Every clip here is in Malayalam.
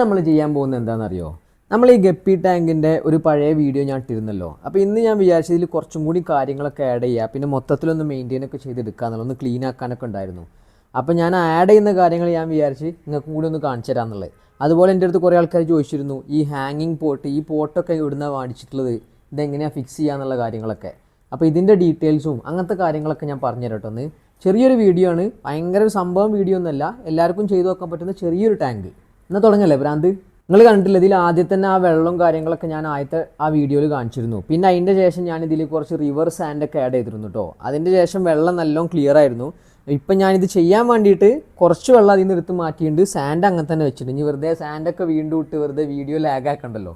നമ്മൾ ചെയ്യാൻ പോകുന്നത് എന്താണെന്നറിയോ? നമ്മൾ ഈ ഗപ്പി ടാങ്കിന്റെ ഒരു പഴയ വീഡിയോ ഞാൻ ഇട്ടിരുന്നല്ലോ. അപ്പോൾ ഇന്ന് ഞാൻ വിചാരിച്ചതിൽ കുറച്ചും കൂടി കാര്യങ്ങളൊക്കെ ആഡ് ചെയ്യുക പിന്നെ മൊത്തത്തിലൊന്ന് മെയിന്റെയിൻ ഒക്കെ ചെയ്തെടുക്കാന്നുള്ളത് ഒന്ന് ക്ലീൻ ആക്കാനൊക്കെ ഉണ്ടായിരുന്നു. അപ്പോൾ ഞാൻ ആഡ് ചെയ്യുന്ന കാര്യങ്ങൾ ഞാൻ വിചാരിച്ച് നിങ്ങൾക്കും കൂടി ഒന്ന് കാണിച്ചു തരാമെന്നുള്ളത് അതുപോലെ എന്റെ അടുത്ത് കുറേ ആൾക്കാർ ചോദിച്ചിരുന്നു ഈ ഹാങ്ങിങ് പോട്ട് ഈ പോട്ടൊക്കെ ഇവിടുന്ന് വാടിച്ചിട്ടുള്ളത് ഇതെങ്ങനെയാണ് ഫിക്സ് ചെയ്യാന്നുള്ള കാര്യങ്ങളൊക്കെ. അപ്പോൾ ഇതിന്റെ ഡീറ്റെയിൽസും അങ്ങനത്തെ കാര്യങ്ങളൊക്കെ ഞാൻ പറഞ്ഞു തരട്ടോ ഒന്ന് ചെറിയൊരു വീഡിയോ ആണ്. ഭയങ്കര ഒരു സംഭവം വീഡിയോ ഒന്നുമല്ല. എല്ലാവർക്കും ചെയ്തു നോക്കാൻ പറ്റുന്ന ചെറിയൊരു ടാങ്ക് എന്നാൽ തുടങ്ങല്ലേ ഭ്രാന്ത്? നിങ്ങൾ കണ്ടിട്ടില്ല ഇതിൽ ആദ്യം തന്നെ ആ വെള്ളവും കാര്യങ്ങളൊക്കെ ഞാൻ ആദ്യത്തെ ആ വീഡിയോയിൽ കാണിച്ചിരുന്നു. പിന്നെ അതിന്റെ ശേഷം ഞാൻ ഇതിൽ കുറച്ച് റിവർ സാൻഡൊക്കെ ആഡ് ചെയ്തിരുന്നു കേട്ടോ അതിന്റെ ശേഷം വെള്ളം നല്ലോണം ക്ലിയർ ആയിരുന്നു. ഇപ്പം ഞാനിത് ചെയ്യാൻ വേണ്ടിയിട്ട് കുറച്ച് വെള്ളം അതിൽ നിന്ന് എടുത്ത് മാറ്റിയിട്ടുണ്ട് സാൻഡ് അങ്ങനെ തന്നെ വെച്ചിട്ടുണ്ട്. ഇനി വെറുതെ സാൻഡൊക്കെ വീണ്ടും ഇട്ട് വെറുതെ വീഡിയോ ലാഗ് ആക്കണ്ടല്ലോ.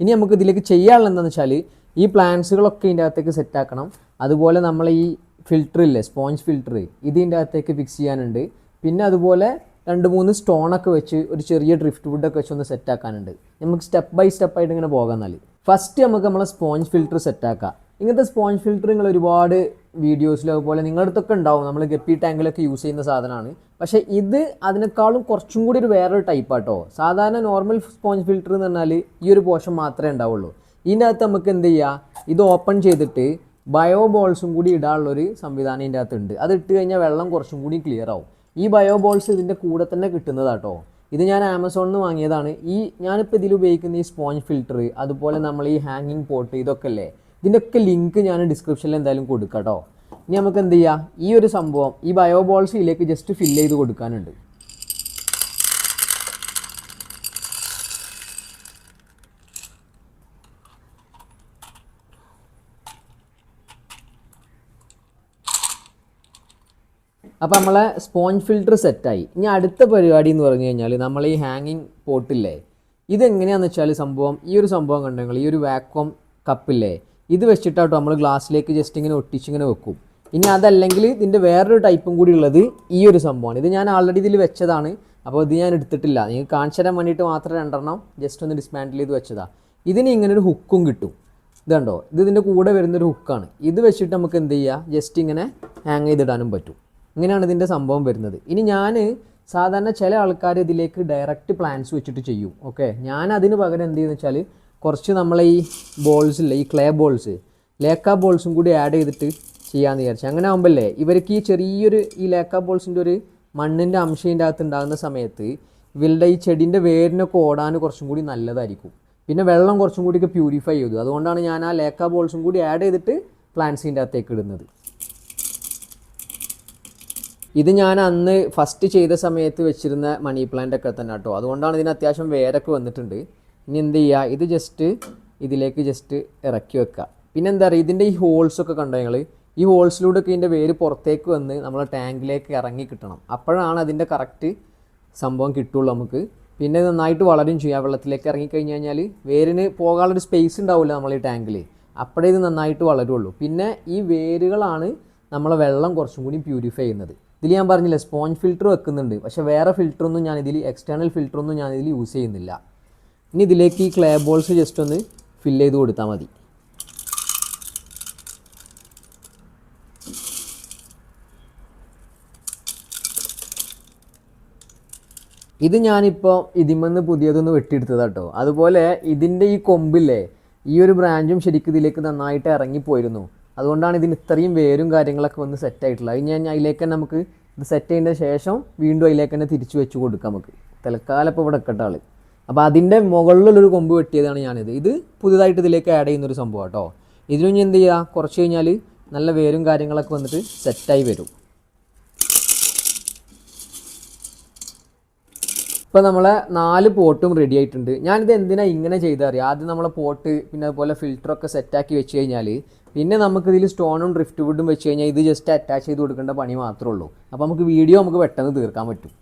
ഇനി നമുക്ക് ഇതിലേക്ക് ചെയ്യാനുള്ള എന്താണെന്ന് വെച്ചാൽ ഈ പ്ലാന്റ്സുകളൊക്കെ ഇതിന്റെ അകത്തേക്ക് സെറ്റ് ആക്കണം. അതുപോലെ നമ്മൾ ഈ ഫിൽറ്റർ ഇല്ലേ സ്പോഞ്ച് ഫിൽറ്റർ ഇതിന്റെ അകത്തേക്ക് ഫിക്സ് ചെയ്യാനുണ്ട്. പിന്നെ അതുപോലെ രണ്ട് മൂന്ന് സ്റ്റോണൊക്കെ വെച്ച് ഒരു ചെറിയ ഡ്രിഫ്റ്റ് വുഡൊക്കെ വെച്ച് ഒന്ന് സെറ്റ് ആക്കാനുണ്ട്. നമുക്ക് സ്റ്റെപ്പ് ബൈ സ്റ്റെപ്പ് ആയിട്ട് ഇങ്ങനെ പോകാൻ എന്നാൽ ഫസ്റ്റ് നമുക്ക് നമ്മളെ സ്പോഞ്ച് ഫിൽറ്റർ സെറ്റ് ആക്കാം. ഇങ്ങനത്തെ സ്പോഞ്ച് ഫിൽറ്റർ നിങ്ങൾ ഒരുപാട് വീഡിയോസിലും അതുപോലെ നിങ്ങളുടെ അടുത്തൊക്കെ ഉണ്ടാവും. നമ്മൾ ഗപ്പി ടാങ്കിലൊക്കെ യൂസ് ചെയ്യുന്ന സാധനമാണ്. പക്ഷേ ഇത് അതിനേക്കാളും കുറച്ചും കൂടി ഒരു വേറൊരു ടൈപ്പ് ആട്ടോ. സാധാരണ നോർമൽ സ്പോഞ്ച് ഫിൽറ്റർ എന്ന് പറഞ്ഞാൽ ഈ ഒരു പോർഷൻ മാത്രമേ ഉണ്ടാവുള്ളൂ. ഇതിന്റെ അകത്ത് നമുക്ക് എന്ത് ചെയ്യുക ഇത് ഓപ്പൺ ചെയ്തിട്ട് ബയോ ബോൾസും കൂടി ഇടാനുള്ളൊരു സംവിധാനം ഇതിന്റെ അകത്തുണ്ട് അത് ഇട്ട് കഴിഞ്ഞാൽ വെള്ളം കുറച്ചും കൂടി ക്ലിയർ ആവും. ഈ ബയോ ബോൾസ് ഇതിന്റെ കൂടെ തന്നെ കിട്ടുന്നതാട്ടോ. ഇത് ഞാൻ ആമസോണിൽ നിന്ന് വാങ്ങിയതാണ്. ഈ ഞാനിപ്പോൾ ഇതിൽ ഉപയോഗിക്കുന്ന ഈ സ്പോഞ്ച് ഫിൽറ്റർ അതുപോലെ നമ്മൾ ഈ ഹാങ്ങിങ് പോട്ട് ഇതൊക്കെ അല്ലേ ഇതിന്റെയൊക്കെ ലിങ്ക് ഞാൻ ഡിസ്ക്രിപ്ഷനിൽ എന്തായാലും കൊടുക്കാം കേട്ടോ ഇനി നമുക്ക് എന്ത് ചെയ്യാം? ഈ ഒരു സംഭവം ഈ ബയോ ബോൾസ് ഇതിലേക്ക് ജസ്റ്റ് ഫില്ല് ചെയ്ത് കൊടുക്കാനുണ്ട്. അപ്പോൾ നമ്മളെ സ്പോഞ്ച് ഫിൽറ്റർ സെറ്റായി ഇനി അടുത്ത പരിപാടി എന്ന് പറഞ്ഞു കഴിഞ്ഞാൽ നമ്മൾ ഈ ഹാങ്ങിങ് പോട്ടില്ലേ ഇതെങ്ങനെയാണെന്ന് വെച്ചാൽ സംഭവം ഈ ഒരു സംഭവം കണ്ടെങ്കിൽ ഈ ഒരു വാക്വം കപ്പില്ലേ ഇത് വെച്ചിട്ടാട്ടോ നമ്മൾ ഗ്ലാസ്സിലേക്ക് ജസ്റ്റ് ഇങ്ങനെ ഒട്ടിച്ചിങ്ങനെ വെക്കും. ഇനി അതല്ലെങ്കിൽ ഇതിന്റെ വേറൊരു ടൈപ്പും കൂടി ഉള്ളത് ഈ ഒരു സംഭവമാണ്. ഇത് ഞാൻ ആൾറെഡി ഇതിൽ വെച്ചതാണ്. അപ്പോൾ ഇത് ഞാൻ എടുത്തിട്ടില്ല. നിങ്ങൾക്ക് കാണിച്ചു തരാൻ വേണ്ടിയിട്ട് മാത്രം രണ്ടെണ്ണം ജസ്റ്റ് ഒന്ന് ഡിസ്മാൻഡിൽ ചെയ്ത് വെച്ചതാണ് ഇതിന് ഇങ്ങനെ ഒരു ഹുക്കും കിട്ടും. ഇത് കണ്ടോ? ഇത് ഇതിന്റെ കൂടെ വരുന്നൊരു ഹുക്കാണ് ഇത് വെച്ചിട്ട് നമുക്ക് എന്ത് ചെയ്യുക ജസ്റ്റ് ഇങ്ങനെ ഹാങ് ചെയ്തിടാനും പറ്റും. ഇങ്ങനെയാണ് ഇതിന്റെ സംഭവം വരുന്നത്. ഇനി ഞാൻ സാധാരണ ചില ആൾക്കാർ ഇതിലേക്ക് ഡയറക്റ്റ് പ്ലാൻസ് വെച്ചിട്ട് ചെയ്യും. ഓക്കെ ഞാൻ അതിന് പകരം എന്ത് ചെയ്യുന്നത് വെച്ചാൽ കുറച്ച് നമ്മളെ ഈ ബോൾസ് ഇല്ലേ ഈ ക്ലേ ബോൾസ് ലേക്ക ബോൾസും കൂടി ആഡ് ചെയ്തിട്ട് ചെയ്യാമെന്ന് വിചാരിച്ചു. അങ്ങനെ ആകുമ്പോഴല്ലേ ഇവർക്ക് ഈ ചെറിയൊരു ഈ ലേക്ക ബോൾസിന്റെ ഒരു മണ്ണിന്റെ അംശം അകത്ത് ഉണ്ടാകുന്ന സമയത്ത് ഇവരുടെ ഈ ചെടീന്റെ വേരിനൊക്കെ ഓടാൻ കുറച്ചും കൂടി നല്ലതായിരിക്കും. പിന്നെ വെള്ളം കുറച്ചും കൂടിയൊക്കെ പ്യൂരിഫൈ ചെയ്തു. അതുകൊണ്ടാണ് ഞാൻ ആ ലേക്ക ബോൾസും കൂടി ആഡ് ചെയ്തിട്ട് പ്ലാന്റ്സിന്റെ അകത്തേക്ക് ഇടുന്നത്. ഇത് ഞാൻ അന്ന് ഫസ്റ്റ് ചെയ്ത സമയത്ത് വെച്ചിരുന്ന മണി പ്ലാന്റ് ഒക്കെ തന്നെ കേട്ടോ. അതുകൊണ്ടാണ് ഇതിന് അത്യാവശ്യം വേരൊക്കെ വന്നിട്ടുണ്ട്. ഇനി എന്ത് ചെയ്യുക ഇത് ജസ്റ്റ് ഇതിലേക്ക് ജസ്റ്റ് ഇറക്കി വെക്കുക പിന്നെ എന്താ പറയുക ഇതിന്റെ ഈ ഹോൾസ് ഒക്കെ കണ്ടോ ഞങ്ങൾ ഈ ഹോൾസിലൂടെ ഒക്കെ ഇതിന്റെ വേര് പുറത്തേക്ക് വന്ന് നമ്മളെ ടാങ്കിലേക്ക് ഇറങ്ങി കിട്ടണം. അപ്പോഴാണ് അതിന്റെ കറക്റ്റ് സംഭവം കിട്ടുള്ളൂ നമുക്ക്. പിന്നെ നന്നായിട്ട് വളരും ചെയ്യാം. വെള്ളത്തിലേക്ക് ഇറങ്ങി കഴിഞ്ഞ് കഴിഞ്ഞാൽ വേരിന് പോകാനുള്ളൊരു സ്പേസ് ഉണ്ടാവില്ല നമ്മൾ ഈ ടാങ്കിൽ അപ്പോഴേ ഇത് നന്നായിട്ട് വളരുള്ളൂ. പിന്നെ ഈ വേരുകളാണ് നമ്മളെ വെള്ളം കുറച്ചും കൂടി പ്യൂരിഫൈ ചെയ്യുന്നത്. ഇതിൽ ഞാൻ പറഞ്ഞില്ല സ്പോഞ്ച് ഫിൽറ്റർ വെക്കുന്നുണ്ട്. പക്ഷേ വേറെ ഫിൽറ്ററൊന്നും ഞാൻ ഇതിൽ എക്സ്റ്റേണൽ ഫിൽറ്ററൊന്നും ഞാൻ ഇതിൽ യൂസ് ചെയ്യുന്നില്ല. ഇനി ഇതിലേക്ക് ഈ ക്ലേ ബോൾസ് ജസ്റ്റ് ഒന്ന് ഫിൽ ചെയ്ത് കൊടുത്താൽ മതി. ഇത് ഞാനിപ്പോൾ ഇതിമെന്ന് പുതിയതൊന്ന് വെട്ടിയെടുത്തതാ കേട്ടോ അതുപോലെ ഇതിന്റെ ഈ കൊമ്പില്ലേ ഈ ഒരു ബ്രാഞ്ചും ശരിക്കും ഇതിലേക്ക് നന്നായിട്ട് ഇറങ്ങിപ്പോയിരുന്നു. അതുകൊണ്ടാണ് ഇതിന് ഇത്രയും വേരും കാര്യങ്ങളൊക്കെ വന്ന് സെറ്റ് ആയിട്ടുള്ളത്. അത് ഞാൻ അതിലേക്ക് തന്നെ നമുക്ക് ഇത് സെറ്റ് ചെയ്യുന്ന ശേഷം വീണ്ടും അതിലേക്ക് തന്നെ തിരിച്ചു വെച്ച് കൊടുക്കാം നമുക്ക്. തൽക്കാലം ഇപ്പോൾ ഇവിടെ വെക്കട്ട ആൾ. അപ്പോൾ അതിന്റെ മുകളിലുള്ളൊരു കൊമ്പ് വെട്ടിയതാണ് ഞാനിത്. ഇത് പുതുതായിട്ട് ഇതിലേക്ക് ആഡ് ചെയ്യുന്നൊരു സംഭവം കേട്ടോ ഇതിനും ഞാൻ എന്ത് ചെയ്യുക കുറച്ച് കഴിഞ്ഞാൽ നല്ല വേരും കാര്യങ്ങളൊക്കെ വന്നിട്ട് സെറ്റായി വരും. ഇപ്പോൾ നമ്മളെ നാല് പോട്ടും റെഡി ആയിട്ടുണ്ട്. ഞാനിത് എന്തിനാണ് ഇങ്ങനെ ചെയ്തറിയാം? ആദ്യം നമ്മളെ പോട്ട് പിന്നെ അതുപോലെ ഫിൽറ്ററൊക്കെ സെറ്റാക്കി വെച്ച് കഴിഞ്ഞാൽ പിന്നെ നമുക്ക് ഇതിൽ സ്റ്റോണും ഡ്രിഫ്റ്റ് വുഡും വെച്ച് കഴിഞ്ഞാൽ ഇത് ജസ്റ്റ് അറ്റാച്ച് ചെയ്ത് കൊടുക്കേണ്ട പണി മാത്രമേ ഉള്ളൂ. അപ്പോൾ നമുക്ക് വീഡിയോ നമുക്ക് പെട്ടെന്ന് തീർക്കാൻ പറ്റും.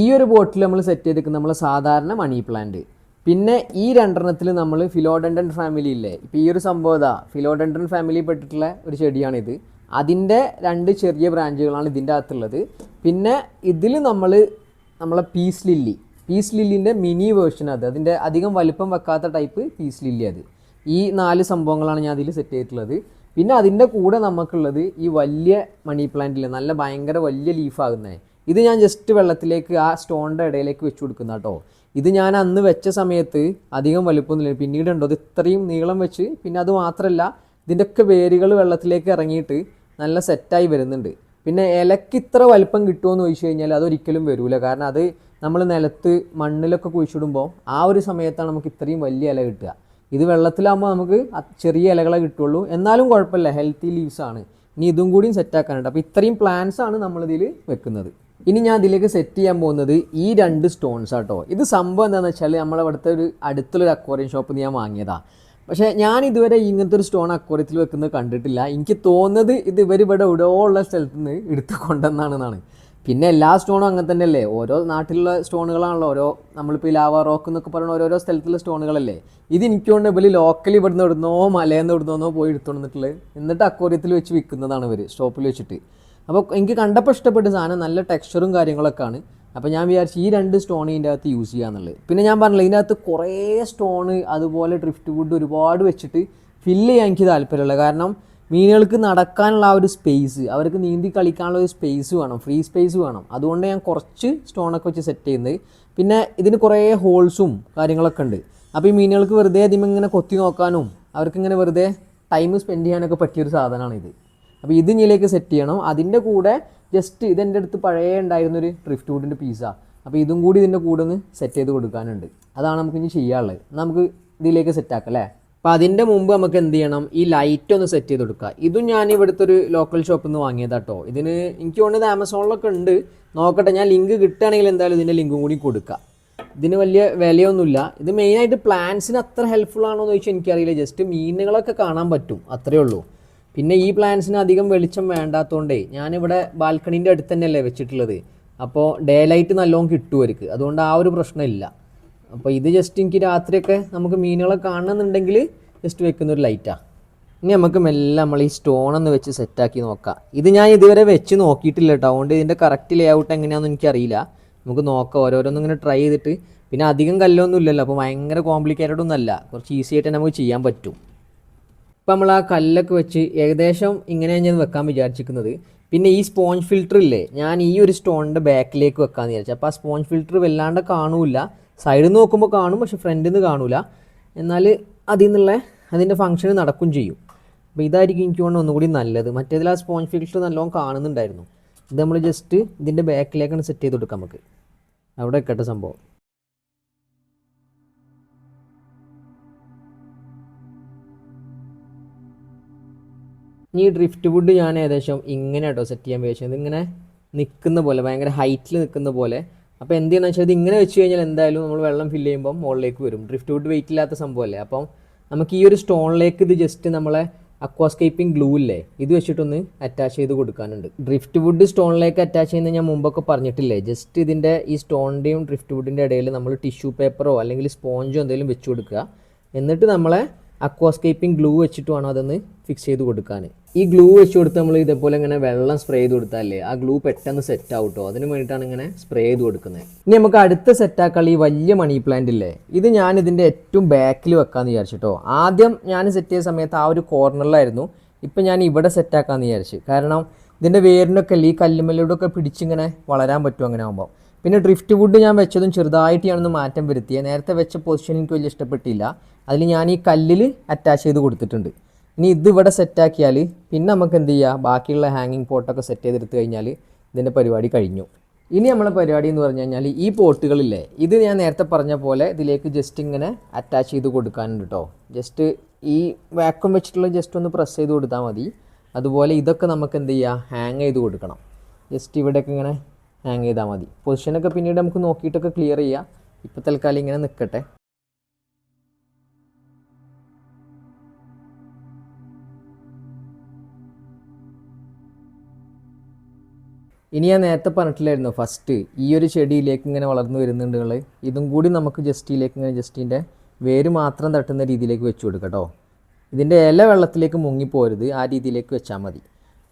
ഈ ഒരു ബോട്ടിൽ നമ്മൾ സെറ്റ് ചെയ്തിരിക്കുന്ന നമ്മൾ സാധാരണ മണി പ്ലാന്റ് പിന്നെ ഈ രണ്ടെണ്ണത്തിൽ നമ്മൾ ഫിലോഡൻഡൻ ഫാമിലി ഇല്ലേ? ഇപ്പോൾ ഈ ഒരു സംഭവം ഇതാ ഫിലോഡൻഡൻ ഫാമിലി പെട്ടിട്ടുള്ള ഒരു ചെടിയാണിത്. അതിന്റെ രണ്ട് ചെറിയ ബ്രാഞ്ചുകളാണ് ഇതിന്റെ അകത്തുള്ളത്. പിന്നെ ഇതിൽ നമ്മൾ നമ്മളെ പീസ് ലില്ലി പീസ് ലില്ലിന്റെ മിനി വേർഷൻ അത്. അതിന്റെ അധികം വലിപ്പം വെക്കാത്ത ടൈപ്പ് പീസ് ലില്ലി അത്. ഈ നാല് സംഭവങ്ങളാണ് ഞാൻ അതിൽ സെറ്റ് ചെയ്തിട്ടുള്ളത്. പിന്നെ അതിന്റെ കൂടെ നമുക്കുള്ളത് ഈ വലിയ മണി പ്ലാന്റിൽ നല്ല ഭയങ്കര വലിയ ലീഫാകുന്നത് ഇത് ഞാൻ ജസ്റ്റ് വെള്ളത്തിലേക്ക് ആ സ്റ്റോണിന്റെ ഇടയിലേക്ക് വെച്ച് കൊടുക്കുന്ന കേട്ടോ. ഇത് ഞാൻ അന്ന് വെച്ച സമയത്ത് അധികം വലുപ്പമൊന്നുമില്ല. പിന്നീട് ഉണ്ടോ ഇത് ഇത്രയും നീളം വെച്ച് പിന്നെ അത് മാത്രമല്ല ഇതിന്റെയൊക്കെ വേരുകൾ വെള്ളത്തിലേക്ക് ഇറങ്ങിയിട്ട് നല്ല സെറ്റായി വരുന്നുണ്ട്. പിന്നെ ഇലക്ക് ഇത്ര വലുപ്പം കിട്ടുമെന്ന് ചോദിച്ചു കഴിഞ്ഞാൽ അതൊരിക്കലും വരില്ല കാരണം അത് നമ്മൾ നിലത്ത് മണ്ണിലൊക്കെ കുഴിച്ചിടുമ്പോൾ ആ ഒരു സമയത്താണ് നമുക്ക് ഇത്രയും വലിയ ഇല കിട്ടുക. ഇത് വെള്ളത്തിലാകുമ്പോൾ നമുക്ക് ചെറിയ ഇലകളെ കിട്ടുള്ളൂ. എന്നാലും കുഴപ്പമില്ല ഹെൽത്തി ലീവ്സ് ആണ്. ഇനി ഇതും കൂടിയും സെറ്റാക്കാനുണ്ട് അപ്പോൾ ഇത്രയും പ്ലാന്റ്സ് ആണ് നമ്മളിതിൽ വെക്കുന്നത്. ഇനി ഞാൻ ഇതിലേക്ക് സെറ്റ് ചെയ്യാൻ പോകുന്നത് ഈ രണ്ട് സ്റ്റോൺസ് ആട്ടോ. ഇത് സംഭവം എന്താണെന്ന് വെച്ചാൽ നമ്മളെ അവിടുത്തെ ഒരു അടുത്തുള്ളൊരു അക്വാറിയം ഷോപ്പിൽ നിന്ന് ഞാൻ വാങ്ങിയതാണ് പക്ഷേ ഞാൻ ഇതുവരെ ഇങ്ങനത്തെ ഒരു സ്റ്റോൺ അക്വാറിയത്തിൽ വെക്കുന്നത് കണ്ടിട്ടില്ല. എനിക്ക് തോന്നുന്നത് ഇത് ഇവർ ഇവിടെ എവിടെയോ ഉള്ള സ്ഥലത്ത് നിന്ന് എടുത്തു കൊണ്ടുവന്നാണെന്നാണ്. പിന്നെ എല്ലാ സ്റ്റോണും അങ്ങനെ തന്നെയല്ലേ? ഓരോ നാട്ടിലുള്ള സ്റ്റോണുകളാണല്ലോ. ഓരോ നമ്മളിപ്പോൾ ഈ ലാവ റോക്ക് എന്നൊക്കെ പറയുന്ന ഓരോരോ സ്ഥലത്തുള്ള സ്റ്റോണുകളല്ലേ? ഇത് എനിക്ക് കൊണ്ട് ഇവർ ലോക്കലി ഇവിടുന്ന് ഇടുന്നോ മലയെന്ന് ഇടുന്നോ പോയി എടുത്തുകൊണ്ടിട്ടുള്ളത് എന്നിട്ട് അക്വോറിയത്തിൽ വെച്ച് വിൽക്കുന്നതാണ് ഇവർ സ്റ്റോപ്പിൽ വെച്ചിട്ട്. അപ്പോൾ എനിക്ക് കണ്ടപ്പോൾ ഇഷ്ടപ്പെട്ട സാധനം നല്ല ടെക്സ്ചറും കാര്യങ്ങളൊക്കെ ആണ് അപ്പോൾ ഞാൻ വിചാരിച്ചു ഈ രണ്ട് സ്റ്റോൺ ഇതിന്റെ അകത്ത് യൂസ് ചെയ്യാന്നുള്ളത്. പിന്നെ ഞാൻ പറഞ്ഞില്ല ഇതിന്റെ അകത്ത് കുറേ സ്റ്റോണ് അതുപോലെ ഡ്രിഫ്റ്റ് വുഡ് ഒരുപാട് വെച്ചിട്ട് ഫില്ല് ചെയ്യാൻ എനിക്ക് താല്പര്യമുള്ളത് കാരണം മീനുകൾക്ക് നടക്കാനുള്ള ആ ഒരു സ്പേസ് അവർക്ക് നീന്തി കളിക്കാനുള്ള ഒരു സ്പേസ് വേണം ഫ്രീ സ്പേസ് വേണം. അതുകൊണ്ട് ഞാൻ കുറച്ച് സ്റ്റോണൊക്കെ വെച്ച് സെറ്റ് ചെയ്യുന്നത്. പിന്നെ ഇതിന് കുറേ ഹോൾസും കാര്യങ്ങളൊക്കെ ഉണ്ട്. അപ്പോൾ ഈ മീനുകൾക്ക് വെറുതെ അതിമ ഇങ്ങനെ കൊത്തി നോക്കാനും അവർക്കിങ്ങനെ വെറുതെ ടൈം സ്പെൻഡ് ചെയ്യാനൊക്കെ പറ്റിയൊരു സാധനമാണ് ഇത്. അപ്പോൾ ഇത് ഇതിനിലേക്ക് സെറ്റ് ചെയ്യണം. അതിന്റെ കൂടെ ജസ്റ്റ് ഇതെന്റെ അടുത്ത് പഴയ ഉണ്ടായിരുന്നൊരു ഡ്രിഫ്റ്റ് വുഡിന്റെ പീസാണ് അപ്പോൾ ഇതും കൂടി ഇതിന്റെ കൂടെ ഒന്ന് സെറ്റ് ചെയ്ത് കൊടുക്കാനുണ്ട്. അതാണ് നമുക്ക് ഇനി ചെയ്യാനുള്ളത്. നമുക്ക് ഇതിലേക്ക് സെറ്റാക്കാം അല്ലേ? അപ്പോൾ അതിന്റെ മുമ്പ് നമുക്ക് എന്ത് ചെയ്യണം? ഈ ലൈറ്റ് ഒന്ന് സെറ്റ് ചെയ്ത് കൊടുക്കുക. ഇതും ഞാൻ ഇവിടുത്തെ ഒരു ലോക്കൽ ഷോപ്പിൽ നിന്ന് വാങ്ങിയതാട്ടോ ഇതിന് എനിക്ക് തോന്നുന്നത് ആമസോണിലൊക്കെ ഉണ്ട്. നോക്കട്ടെ ഞാൻ ലിങ്ക് കിട്ടുകയാണെങ്കിൽ എന്തായാലും ഇതിന്റെ ലിങ്കും കൂടി കൊടുക്കുക. ഇതിന് വലിയ വിലയൊന്നുമില്ല. ഇത് മെയിനായിട്ട് പ്ലാന്റ്സിന് അത്ര ഹെൽപ്ഫുൾ ആണോ എന്ന് ചോദിച്ചാൽ എനിക്കറിയില്ല. ജസ്റ്റ് മീനുകളൊക്കെ കാണാൻ പറ്റും. അത്രയേ ഉള്ളൂ. പിന്നെ ഈ പ്ലാന്റ്സിന് അധികം വെളിച്ചം വേണ്ടാത്തതുകൊണ്ടേ ഞാനിവിടെ ബാൽക്കണീന്റെ അടുത്ത് തന്നെയല്ലേ വെച്ചിട്ടുള്ളത്. അപ്പോൾ ഡേ ലൈറ്റ് നല്ലോണം കിട്ടുമായിരിക്കും അതുകൊണ്ട് ആ ഒരു പ്രശ്നമില്ല. അപ്പോൾ ഇത് ജസ്റ്റ് എനിക്ക് രാത്രിയൊക്കെ നമുക്ക് മീനുകളെ കാണണമെന്നുണ്ടെങ്കിൽ ജസ്റ്റ് വെക്കുന്ന ഒരു ലൈറ്റാണ് ഇനി നമുക്ക് മെല്ലെ നമ്മൾ ഈ സ്റ്റോൺ ഒന്ന് വെച്ച് സെറ്റാക്കി നോക്കാം. ഇത് ഞാൻ ഇതുവരെ വെച്ച് നോക്കിയിട്ടില്ല കേട്ടോ അതുകൊണ്ട് ഇതിന്റെ കറക്റ്റ് ലേ ഔട്ട് എങ്ങനെയാണെന്ന് എനിക്കറിയില്ല. നമുക്ക് നോക്കാം. ഓരോരോന്നും ഇങ്ങനെ ട്രൈ ചെയ്തിട്ട്. പിന്നെ അധികം കല്ലൊന്നും ഇല്ലല്ലോ. അപ്പോൾ ഭയങ്കര കോംപ്ലിക്കേറ്റഡ് ഒന്നല്ല കുറച്ച് ഈസി ആയിട്ട് നമുക്ക് ചെയ്യാൻ പറ്റും. ഇപ്പം നമ്മൾ ആ കല്ലൊക്കെ വെച്ച് ഏകദേശം ഇങ്ങനെയാണ് ഞാൻ വെക്കാൻ വിചാരിച്ചിരിക്കുന്നത്. പിന്നെ ഈ സ്പോഞ്ച് ഫിൽറ്റർ ഇല്ലേ? ഞാൻ ഈ ഒരു സ്റ്റോണിന്റെ ബാക്കിലേക്ക് വെക്കാമെന്ന് വിചാരിച്ചു. അപ്പോൾ ആ സ്പോഞ്ച് ഫിൽറ്റർ വല്ലാണ്ട് കാണൂല. സൈഡിൽ നിന്ന് നോക്കുമ്പോൾ കാണും പക്ഷെ ഫ്രണ്ടിൽ നിന്ന് കാണൂല. എന്നാൽ അതിൽ നിന്നുള്ള അതിന്റെ ഫംഗ്ഷൻ നടക്കും ചെയ്യും. അപ്പോൾ ഇതായിരിക്കും എനിക്ക് വേണം ഒന്നുകൂടി നല്ലത്. മറ്റേതിൽ ആ സ്പോഞ്ച് ഫിൽറ്റർ നല്ലോണം കാണുന്നുണ്ടായിരുന്നു. ഇത് നമ്മൾ ജസ്റ്റ് ഇതിന്റെ ബാക്കിലേക്കാണ് സെറ്റ് ചെയ്ത് കൊടുക്കാം നമുക്ക്. അവിടെ കേട്ട സംഭവം. ഇനി ഡ്രിഫ്റ്റ് വുഡ് ഞാൻ ഏകദേശം ഇങ്ങനെ കേട്ടോ സെറ്റ് ചെയ്യാൻ വിചാരിച്ചത് ഇങ്ങനെ നിൽക്കുന്ന പോലെ ഭയങ്കര ഹൈറ്റിൽ നിൽക്കുന്ന പോലെ അപ്പോൾ എന്ത് ചെയ്യുന്നത് വെച്ചാൽ ഇത് ഇങ്ങനെ വെച്ച് കഴിഞ്ഞാൽ എന്തായാലും നമ്മൾ വെള്ളം ഫില്ല് ചെയ്യുമ്പോൾ മുകളിലേക്ക് വരും. ഡ്രിഫ്റ്റ് വുഡ് വെയിറ്റ് ഇല്ലാത്ത സംഭവമല്ലേ അപ്പം നമുക്ക് ഈ ഒരു സ്റ്റോണിലേക്ക് ഇത് ജസ്റ്റ് നമ്മളെ അക്വാസ്കേപ്പിംഗ് ഗ്ലൂ ഇല്ലേ? ഇത് വെച്ചിട്ടൊന്ന് അറ്റാച്ച് ചെയ്ത് കൊടുക്കാനുണ്ട്. ഡ്രിഫ്റ്റ് വുഡ് സ്റ്റോണിലേക്ക് അറ്റാച്ച് ചെയ്യുന്നത് ഞാൻ മുമ്പൊക്കെ പറഞ്ഞിട്ടില്ലേ? ജസ്റ്റ് ഇതിന്റെ ഈ സ്റ്റോണിന്റെയും ഡ്രിഫ്റ്റ് വുഡിന്റെ ഇടയിൽ നമ്മൾ ടിഷ്യൂ പേപ്പറോ അല്ലെങ്കിൽ സ്പോഞ്ചോ എന്തെങ്കിലും വെച്ച് കൊടുക്കുക. എന്നിട്ട് നമ്മളെ അക്വാസ്കേപ്പിംഗ് ഗ്ലൂ വെച്ചിട്ട് വേണം അതൊന്ന് ഫിക്സ് ചെയ്ത് കൊടുക്കാൻ. ഈ ഗ്ലൂ വെച്ച് കൊടുത്ത് നമ്മൾ ഇതേപോലെ ഇങ്ങനെ വെള്ളം സ്പ്രേ ചെയ്ത് കൊടുത്താലേ ആ ഗ്ലൂ പെട്ടെന്ന് സെറ്റ് ആവട്ടോ? അതിന് വേണ്ടിയിട്ടാണ് ഇങ്ങനെ സ്പ്രേ ചെയ്ത് കൊടുക്കുന്നത്. ഇനി നമുക്ക് അടുത്ത സെറ്റ് ആക്കാനുള്ള ഈ വലിയ മണി പ്ലാന്റ് ഇല്ലേ? ഇത് ഞാൻ ഇതിന്റെ ഏറ്റവും ബാക്കിൽ വെക്കാമെന്ന് വിചാരിച്ചിട്ടോ. ആദ്യം ഞാൻ സെറ്റ് ചെയ്ത സമയത്ത് ആ ഒരു കോർണറിലായിരുന്നു ഇപ്പം ഞാൻ ഇവിടെ സെറ്റ് ആക്കാമെന്ന് വിചാരിച്ചു. കാരണം ഇതിന്റെ വേരിനൊക്കെ അല്ലേ ഈ കല്ലുമല്ലയോടൊക്കെ പിടിച്ചിങ്ങനെ വളരാൻ പറ്റും അങ്ങനെ ആകുമ്പോൾ പിന്നെ ഡ്രിഫ്റ്റ് വുഡ് ഞാൻ വെച്ചതും ചെറുതായിട്ട് മാറ്റം വരുത്തിയത് നേരത്തെ വെച്ച പൊസിഷൻ എനിക്ക് വലിയ ഇഷ്ടപ്പെട്ടില്ല. അതിൽ ഞാൻ ഈ കല്ലിൽ അറ്റാച്ച് ചെയ്ത് കൊടുത്തിട്ടുണ്ട്. ഇനി ഇത് ഇവിടെ സെറ്റാക്കിയാൽ പിന്നെ നമുക്ക് എന്ത് ചെയ്യുക ബാക്കിയുള്ള ഹാങ്ങിങ് പോട്ടൊക്കെ സെറ്റ് ചെയ്തെടുത്ത് കഴിഞ്ഞാൽ ഇതിന്റെ പരിപാടി കഴിഞ്ഞു. ഇനി നമ്മളെ പരിപാടി എന്ന് പറഞ്ഞു കഴിഞ്ഞാൽ ഈ പോട്ടുകളില്ലേ ഇത് ഞാൻ നേരത്തെ പറഞ്ഞ പോലെ ഇതിലേക്ക് ജസ്റ്റ് ഇങ്ങനെ അറ്റാച്ച് ചെയ്ത് കൊടുക്കാനുണ്ട് കേട്ടോ ജസ്റ്റ് ഈ വാക്വം വെച്ചിട്ടുള്ള ജസ്റ്റ് ഒന്ന് പ്രസ് ചെയ്ത് കൊടുത്താൽ മതി. അതുപോലെ ഇതൊക്കെ നമുക്ക് എന്ത് ചെയ്യുക ഹാങ് ചെയ്ത് കൊടുക്കണം. ജസ്റ്റ് ഇവിടെയൊക്കെ ഇങ്ങനെ ഹാങ് ചെയ്താൽ മതി. പൊസിഷനൊക്കെ പിന്നീട് നമുക്ക് നോക്കിയിട്ടൊക്കെ ക്ലിയർ ചെയ്യാം. ഇപ്പോൾ തൽക്കാലം ഇങ്ങനെ നിൽക്കട്ടെ ഇനി ഞാൻ നേരത്തെ പറഞ്ഞിട്ടില്ലായിരുന്നു. ഫസ്റ്റ് ഈ ഒരു ചെടിയിലേക്ക് ഇങ്ങനെ വളർന്നു വരുന്നുണ്ട് ഇതും കൂടി നമുക്ക് ജസ്റ്റിയിലേക്ക് ഇങ്ങനെ ജസ്റ്റിന്റെ വേര് മാത്രം തട്ടുന്ന രീതിയിലേക്ക് വെച്ചു കൊടുക്കട്ടോ കേട്ടോ ഇതിന്റെ ഇല വെള്ളത്തിലേക്ക് മുങ്ങിപ്പോരുത് ആ രീതിയിലേക്ക് വെച്ചാൽ മതി.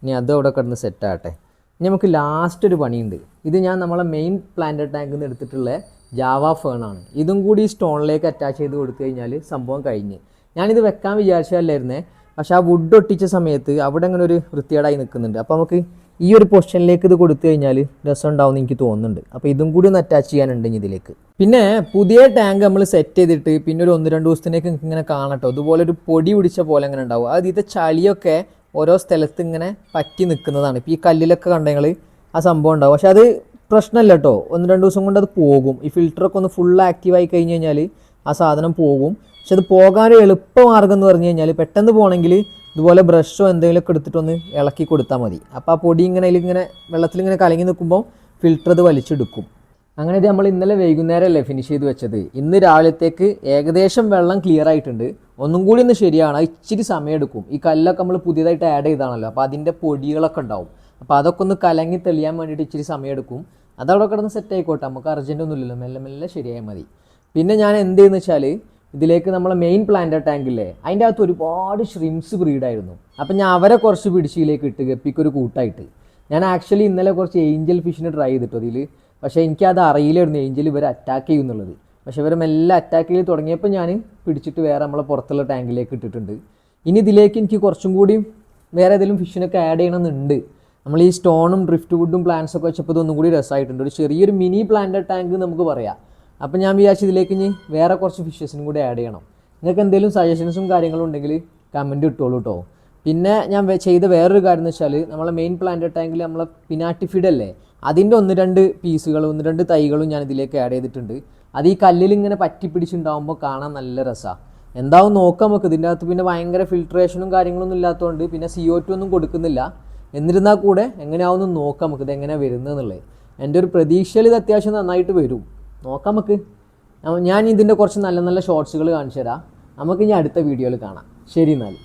ഇനി അതും അവിടെ കിടന്ന് സെറ്റാകട്ടെ ഇനി നമുക്ക് ലാസ്റ്റ് ഒരു പണിയുണ്ട്. ഇത് ഞാൻ നമ്മളെ മെയിൻ പ്ലാന്റ് ടാങ്കിൽ നിന്ന് എടുത്തിട്ടുള്ള ജാവ ഫേണാണ് ഇതും കൂടി സ്റ്റോണിലേക്ക് അറ്റാച്ച് ചെയ്ത് കൊടുത്തു കഴിഞ്ഞാൽ സംഭവം കഴിഞ്ഞ്. ഞാനിത് വെക്കാൻ വിചാരിച്ചതല്ലായിരുന്നേ. പക്ഷേ ആ വുഡ് ഒട്ടിച്ച സമയത്ത് അവിടെ അങ്ങനെ ഒരു വൃത്തികേടായി നിൽക്കുന്നുണ്ട്. അപ്പോൾ നമുക്ക് ഈ ഒരു പൊസിഷനിലേക്ക് ഇത് കൊടുത്തു കഴിഞ്ഞാൽ രസം ഉണ്ടാവും എന്ന് എനിക്ക് തോന്നുന്നുണ്ട്. അപ്പോൾ ഇതും കൂടി ഒന്ന് അറ്റാച്ച് ചെയ്യാനുണ്ട് ഇതിലേക്ക്. പിന്നെ പുതിയ ടാങ്ക് നമ്മൾ സെറ്റ് ചെയ്തിട്ട് പിന്നെ ഒരു ഒന്ന് രണ്ട് ദിവസത്തിനേക്ക് ഇങ്ങനെ കാണട്ടോ അതുപോലെ ഒരു പൊടി പിടിച്ച പോലെ അങ്ങനെ ഉണ്ടാവും. അത് ഇതിന്റെ ചളിയൊക്കെ ഓരോ സ്ഥലത്ത് ഇങ്ങനെ പറ്റി നിൽക്കുന്നതാണ് ഇപ്പോൾ ഈ കല്ലിലൊക്കെ കണ്ടെങ്കിൽ ആ സംഭവം ഉണ്ടാവും. പക്ഷേ അത് പ്രശ്നമല്ല കേട്ടോ ഒന്ന് രണ്ട് ദിവസം കൊണ്ട് അത് പോകും. ഈ ഫിൽറ്ററൊക്കെ ഒന്ന് ഫുൾ ആക്റ്റീവ് ആയി കഴിഞ്ഞ് കഴിഞ്ഞാൽ ആ സാധനം പോകും. പക്ഷെ അത് പോകാൻ എളുപ്പമാർഗം എന്ന് പറഞ്ഞു കഴിഞ്ഞാൽ പെട്ടെന്ന് പോകണമെങ്കിൽ ഇതുപോലെ ബ്രഷോ എന്തെങ്കിലുമൊക്കെ എടുത്തിട്ടൊന്ന് ഇളക്കി കൊടുത്താൽ മതി. അപ്പോൾ ആ പൊടി ഇങ്ങനെ ഇങ്ങനെ വെള്ളത്തിൽ ഇങ്ങനെ കലങ്ങി നിൽക്കുമ്പോൾ ഫിൽറ്റർ അത് വലിച്ചെടുക്കും. അങ്ങനെ ഇത് നമ്മൾ ഇന്നലെ വൈകുന്നേരമല്ലേ ഫിനിഷ് ചെയ്ത് വെച്ചത്. ഇന്ന് രാവിലത്തേക്ക് ഏകദേശം വെള്ളം ക്ലിയർ ആയിട്ടുണ്ട്. ഒന്നും കൂടി ഒന്ന് ശരിയാണ് ഇച്ചിരി സമയം എടുക്കും. ഈ കല്ലൊക്കെ നമ്മൾ പുതിയതായിട്ട് ആഡ് ചെയ്താണല്ലോ അപ്പോൾ അതിന്റെ പൊടികളൊക്കെ ഉണ്ടാവും. അപ്പോൾ അതൊക്കെ ഒന്ന് കലങ്ങി തെളിയാൻ വേണ്ടിയിട്ട് ഇച്ചിരി സമയം എടുക്കും. അതവിടെ കിടന്ന് സെറ്റ് ആയിക്കോട്ടെ. നമുക്ക് അർജന്റ് ഒന്നുമില്ലല്ലോ. മെല്ലെ മെല്ലെ ശരിയായാൽ മതി. പിന്നെ ഞാൻ എന്ത് ചെയ്യുന്ന വെച്ചാൽ ഇതിലേക്ക് നമ്മളെ മെയിൻ പ്ലാന്റ് ടാങ്കില്ലേ അതിന്റെ അകത്ത് ഒരുപാട് ഷ്രിംസ് ബ്രീഡായിരുന്നു അപ്പം ഞാൻ അവരെ കുറച്ച് പിടിച്ചിയിലേക്ക് ഇട്ട് ഗപ്പിക്കൊരു കൂട്ടായിട്ട്. ഞാൻ ആക്ച്വലി ഇന്നലെ കുറച്ച് ഏഞ്ചൽ ഫിഷിനെ ട്രൈ ചെയ്തിട്ടു അതിൽ പക്ഷേ എനിക്കത് അറിയില്ലായിരുന്നു ഏഞ്ചൽ ഇവരെ അറ്റാക്ക് ചെയ്യുന്നുള്ളത് പക്ഷേ ഇവരെ മെല്ലെ അറ്റാക്ക് ചെയ്ത് തുടങ്ങിയപ്പോൾ ഞാൻ പിടിച്ചിട്ട് വേറെ നമ്മളെ പുറത്തുള്ള ടാങ്കിലേക്ക് ഇട്ടിട്ടുണ്ട്. ഇനി ഇതിലേക്ക് എനിക്ക് കുറച്ചും കൂടി വേറെ ഏതെങ്കിലും ഫിഷിനൊക്കെ ആഡ് ചെയ്യണമെന്നുണ്ട്. നമ്മൾ ഈ സ്റ്റോണും ഡ്രിഫ്റ്റ് വുഡും പ്ലാന്റ്സ് ഒക്കെ വെച്ചപ്പോൾ ഇതൊന്നും കൂടി രസമായിട്ടുണ്ട് ഒരു ചെറിയൊരു മിനി പ്ലാന്റ് ടാങ്ക് നമുക്ക് പറയാം. അപ്പം ഞാൻ വിചാരിച്ചു ഇതിലേക്ക് ഇനി വേറെ കുറച്ച് ഫിഷസിനും കൂടെ ആഡ് ചെയ്യണം. നിങ്ങൾക്ക് എന്തെങ്കിലും സജഷൻസും കാര്യങ്ങളും ഉണ്ടെങ്കിൽ കമന്റ് ഇട്ടോളൂ കേട്ടോ പിന്നെ ഞാൻ ചെയ്ത വേറൊരു കാര്യം എന്ന് വെച്ചാൽ നമ്മളെ മെയിൻ പ്ലാന്റ് ടാങ്കിൽ നമ്മളെ പിനാട്ടി ഫീഡ് അല്ലേ അതിന്റെ ഒന്ന് രണ്ട് പീസുകളും ഒന്ന് രണ്ട് തൈകളും ഞാൻ ഇതിലേക്ക് ആഡ് ചെയ്തിട്ടുണ്ട്. അത് ഈ കല്ലിൽ ഇങ്ങനെ പറ്റി പിടിച്ചുണ്ടാകുമ്പോൾ കാണാൻ നല്ല രസമാണ് എന്താവും നോക്കാം നമുക്ക്. ഇതിന്റെ അകത്ത് പിന്നെ ഭയങ്കര ഫിൽട്രേഷനും കാര്യങ്ങളൊന്നും ഇല്ലാത്തതുകൊണ്ട് പിന്നെ സി ഒ ടു ഒന്നും കൊടുക്കുന്നില്ല. എന്നിരുന്നാൽ കൂടെ എങ്ങനെയാവുമെന്ന് നോക്കാം നമുക്ക് ഇത് എങ്ങനെയാണ് വരുന്നതെന്നുള്ളത് എന്റെ ഒരു പ്രതീക്ഷയിൽ ഇത് അത്യാവശ്യം നന്നായിട്ട് വരും. നോക്കാം നമുക്ക്. ഞാൻ- ഇതിന്റെ കുറച്ച് നല്ല നല്ല ഷോർട്സുകൾ കാണിച്ചു തരാം നമുക്ക് ഇനി അടുത്ത വീഡിയോയിൽ കാണാം. ശരി എന്നാൽ